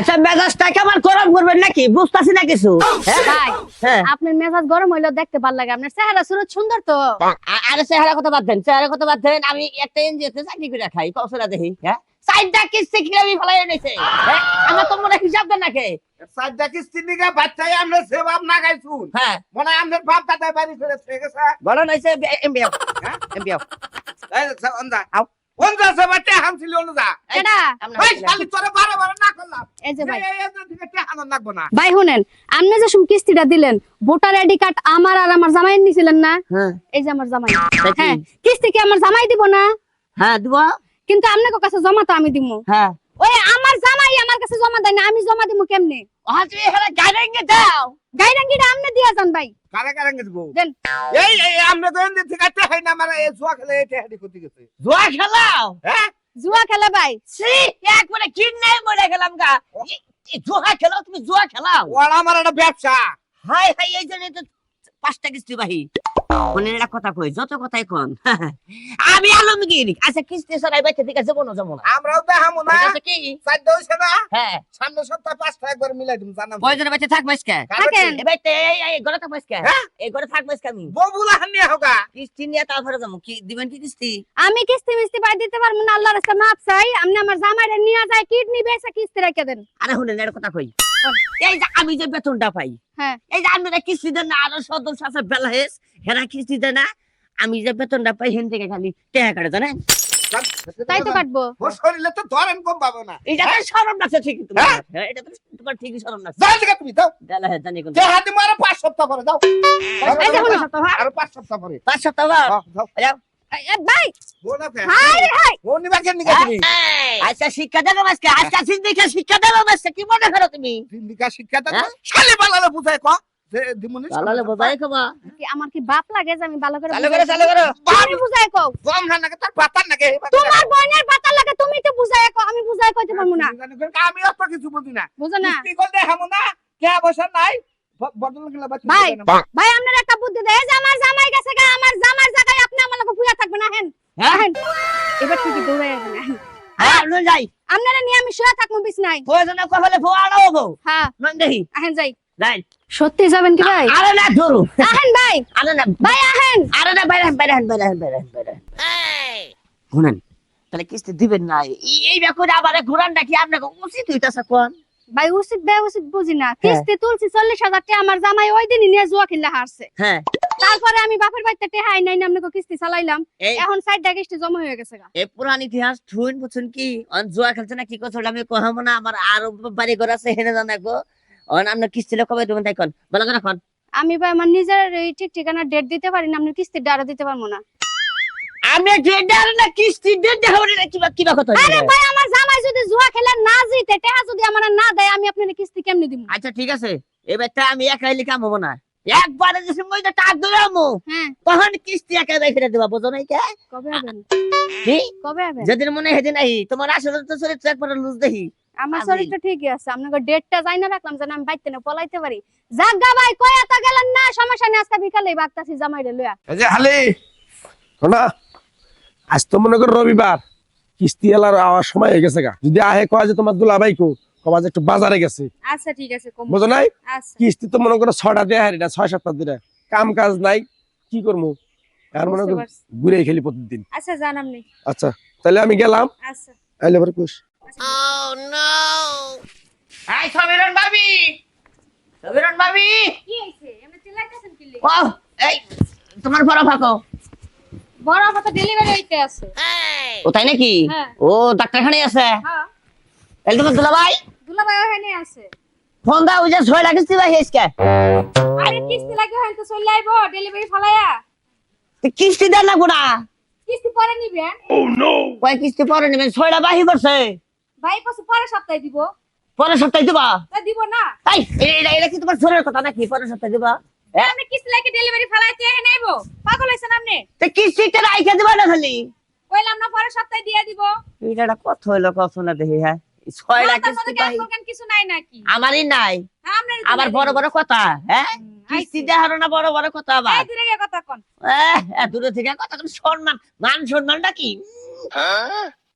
আচ্ছা মেজাজটা কেমন গরম করবেন নাকি? বুঝতেছি না কিছু। হ্যাঁ? ভাই হ্যাঁ। আপনার মেজাজ গরম হইলেও দেখতে ভালো লাগে। আপনার চেহারা সুরত সুন্দর তো। আরে চেহারা কথা বাদ দেন চেহারা কথা বাদ দেন। আমি একটা এনজিওতে চাকরি করে খাই কৌশলা দেখি হ্যাঁ। সাইডটা কিস্তি কিলামি ফলাই এনেছে? হ্যাঁ আমার তো মনে হিসাব দেন নাকি। সাইডটা কিস্তি নিগা বাচ্চাই আমরা সেবাব না গাইছুন হ্যাঁ। মনে হয় আমাদের বাপ দাদা বাড়ি ফেলে বলো নইছে এমবিএফ হ্যাঁ এমবিএফ এই অন্দা আও। অন্দা সেবাতে হামছিল অনুদা কেডা? ওই খালি তোরে বারে বারে না করলাম। এই যে ভাই। এই এই এই দিকে টেহানো লাগবো না। ভাই শুনেন আপনি যে সব কিস্তিটা দিলেন ভোটার আইডি কার্ড আমার আর আমার জামাই নিছিলেন না? হ্যাঁ। এই যে আমার জামাই। হ্যাঁ কিস্তি কি আমার জামাই দিব না? হ্যাঁ দিব। কিন্তু কাছে জমা তো আমি দিমু। হ্যাঁ। ওই আমার জামাই আমার কাছে জমা দেয় না আমি জমা দিমু কেমনে? তুমি দাও গাইরাঙ্গিটা আপনি দিয়া যান ভাই। কারে কারে গেছবো দেন। এই এই আমরা তো এন্দি থেকে টেহাই না মারা জুয়া খেলে করতে গেছে জুয়া খেলাও হ্যাঁ? জুয়া খেলা ভাই? সি একবারে কিন্নাই মরে গেলাম গা। জুয়া খেলাও তুমি জুয়া খেলাও? ওরা আমার একটা ব্যবসা। হাই হাই এই জন্য তো পাঁচটা কিস্তি বাহি। মনে একটা কথা কই যত কথাই কন। আমি আলমগীর। আচ্ছা কিস্তি সরাই বাইতে আছে কোনো যাব না। আমরাও তো হামু না আছে কি? হইছে না? হ্যাঁ। সামনে সপ্তাহে পাঁচটা একবার মিলাই দিম জানাম। কয়জনের বাইতে থাকেন। এই বাইতে এই এই ঘরে হ্যাঁ? এই ঘরে আজকে আমি। ববুলা হানিয়া হোগা। কিস্তি নিয়ে তারপরে যাব। কি দিবেন কি কিস্তি? আমি কিস্তি মিস্তি পাই দিতে পারব না আল্লাহর রাস্তা মাপ চাই। আপনি আমার জামাইরে নিয়ে যায় কিডনি বেচে কিস্তি রেখে দেন। আরে শুনেন একটা কথা কই। এই যে আমি যে বেতনটা পাই হ্যাঁ। এই যে আপনারা কিস্তি দেন না আরও সদস্য আছে বেলাহেস হেরা কিস্তি দেয় না আমি যে বেতনটা পাই হেন থেকে খালি টেহা কাটে জানেন? তাই তো কাটবো। ও শরীরে তো ধরেন কম পাবো না। এটা তো শরম লাগছে ঠিকই তোমার হ্যাঁ? হ্যাঁ, এটা তো তোমার ঠিকই শরম লাগছে। যাও থেকে তুমি দাও বেলাহেস জানি কোন যে হাতে মারো পাঁচ সপ্তাহ পরে দাও এই হয়? আরও পাঁচ সপ্তাহ পরে। পাঁচ সপ্তাহ হয়? যাও। ভাই! তুমি? আচ্ছা শিক্ষা দেবো আজকে আজকে শিক্ষা দেবো কি মনে করো তুমি? শিক্ষা দেন হ্যাঁ? শালি যে দিমুনি চালালে বোঝাই কবা। কি আমার কি বাপ লাগে যে আমি ভালো করে চালু করো চালু করো। তুমি বুঝাই কও। কম না নাকি? তার পাতার নাকি? তোমার বোনের পাতা লাগে তুমি তো বুঝাই কও আমি বুঝাই কইতে পারব না। আমি অত কিছু বুঝি না। বুঝো না। কি করতে হামু না কে বসা নাই? ব- বদল গেলে বাচ্চা ভাই। ভাই আপনার একটা বুদ্ধি দেয় যে আমার জামাই গেছে গা আমার জামার জায়গায় আপনি আমার লগে থাকবেন হ্যাঁ? এবার ঠিকই দৌড়াই আসবেন হ্যাঁ যাই। আপনারা নিয়ে আমি শুয়ে থাকব বিছনায় প্রয়োজনে কহলে ফোয়াড়া হব হ্যাঁ। নন দেখি আহেন যাই। যাই। সত্যি যাবেন কি ভাই? আরে না ধরু। আহেন ভাই। আরে না ভাই আহেন। আরে না বাইরে বাইরে বাইরে বাইরে বাইরে শুনেন তাহলে কিস্তি দিবেন না। এই- ব্যাপারে আবার ঘুরান নাকি আপনাকে উচিত হইতাছে কোন? ভাই উচিত বে উচিত বুঝি হ্যাঁ। না কিস্তি তুলছি চল্লিশ হাজার টাকা আমার জামাই ওই দিনই নিয়ে জুয়া খেললে হারছে। হ্যাঁ। তারপরে আমি বাপের বাড়িতে টেহাই নাই আপনাকে কিস্তি চালাইলাম। এখন সাইড ডা কিস্তি জমা হয়ে গেছে এই পুরান ইতিহাস থুইন বুঝছেন কি? অন জুয়া খেলছে না কি করছে আমি কহাম না আমার আরও বাড়ি ঘর আছে হেনে জানা গো। অন আপনার কিস্তি লোক কবে দেবেন তাই কোন। বলা করে কোন? আমি ভাই আমার নিজের এই ঠিক ঠিকানা ডেট দিতে পারি না আপনি কিস্তির ডারা দিতে পারব না। আমি ডেডার না কিস্তি ডেড হবে না কিবা কিবা কথা আরে ভাই আমার জামাই যদি জুয়া খেলে না জিতে টেহা যদি আমার না দেয় আমি আপনার কিস্তি কেমনে দিব আচ্ছা ঠিক আছে। আমি একাই লিখাম হব না। একবারে যে সময় টাক ধরে আমু হ্যাঁ। তখন কিস্তি একাই বাই ফিরে দেবা বুঝো নাই কে? কবে কি? কবে যেদিন মনে হয় আহি। তোমার আসলে তো চরিত্র একবার লুজ দেখি। আমার আমি- শরীরটা ঠিকই আছে আপনাকে ডেটটা যাই না রাখলাম যেন আমি বাইতে না পলাইতে পারি। জাগা ভাই কয়া তো গেলেন না সমস্যা নেই আজকে বিকালে বাগতাছি জামাইরে লইয়া এই যে হালি শোনা আজ তো মনে করো রবিবার কিস্তি এলার আওয়ার সময় হয়ে গেছে গা। যদি আহে কয় যে তোমার দুলাভাই কো কবা যে একটু বাজারে গেছে। আচ্ছা ঠিক আছে কম। বুঝো নাই? আচ্ছা। কিস্তি তো মনে করো ছটা দিয়ে হারি না ছয় সাতটা দিনে। কাম কাজ নাই কি করব আর মনে করো ঘুরে খেলি প্রতিদিন। আচ্ছা জানাম নেই আচ্ছা তাহলে আমি গেলাম। আচ্ছা। আইলে পরে কুস এই সমীরণ ভাবি! সমীরণ ভাবি! কি হইছে এমনি চিল্লাইতেছেন কি ও এই তোমার বড় ফাঁকো বড় কথা ডেলিভারি হইতে আছে। ও তাই নাকি? হ্যাঁ। ও ডাক্তারখানে আছে? হ্যাঁ। তাহলে তোমার দুলাভাই। দুলাভাই ওখানে আছে। ফোন দাও ওই যে ছয় লাখ কিস্তি ভাই আজকে আরে কিস্তি লাগে তো চলে আইবো ডেলিভারি ফালায়া কিস্তি দেন না গোড়া। কিস্তি পরে নিবেন। কয় কিস্তি পরে নেবেন? ছয়টা বাহি করছে। ভাই পাশে পরে সপ্তাহে দিব। পরের সপ্তাহে দিবা? তা দিব না। এটা এটা কি তোমার জোরের কথা নাকি? পরের সপ্তাহে দিবা? হ্যাঁ আপনি কিস্তি লাগে ডেলিভারি ফালাইতে এখানে আইবো পাগল হইছেন আপনি? তো কিস্তিটা রাইখে দিবা না খালি? কইলাম না পরে সপ্তাহে দিয়ে দিব। এটা হইল না দেখি হ্যাঁ? এই কিস্তি কিছু নাই নাকি? আমারই নাই। হ্যাঁ, আবার বড় বড় কথা হ্যাঁ? কিস্তি আইছি। না বড় বড় কথা আবার? এই দূরে গিয়ে কথা কন। দূরে থেকে কথা কোনো। সম্মান মান সম্মানটা কি?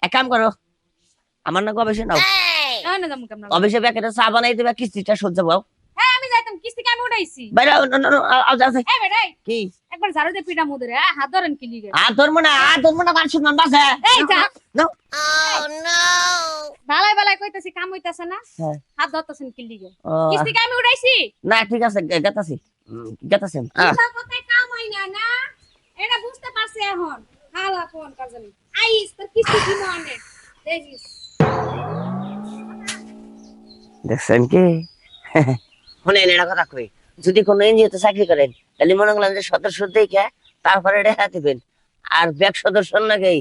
এক কাম করো। আমার না গবেষণা? নাও হ্যাঁ না অফিসে প্যাকেটে চা বানাই দেবে কিস্তিটা সহ্য পাও হ্যাঁ আমি যাইতাম কিস্তি আমি উঠাইছি। বাইরে না, না, না, বেটাই কি? একবার ঝাড়ু দিয়ে পিটা মুদরে হাত ধরেন কি লিগে। ধরবো না ধরবো না বাসে। এই যা। নাও। বালাই বালাই কইতাছি কাম হইতাছে না। হ্যাঁ। হাত ধরতাছেন কি লিগে। কিস্তি আমি উঠাইছি। না ঠিক আছে গেতাছি। গেতাছি কাম হয় না না। এটা বুঝতে পারছি এখন। হালা কোন কাজনি আইস তোর কিস্তি কি মানে? দেখিস। দেখছেন কি? শুনেন এটা কথা কই। যদি কোনো এনজিওতে চাকরি করেন, তাহলে মনে করলাম যে সদস্য দেখে তারপরে রেখা দিবেন। আর ব্যাগ সদস্য নাকি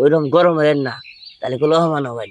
ওইরকম গরম হবেন না, তাহলে কোনো অহমান হবেন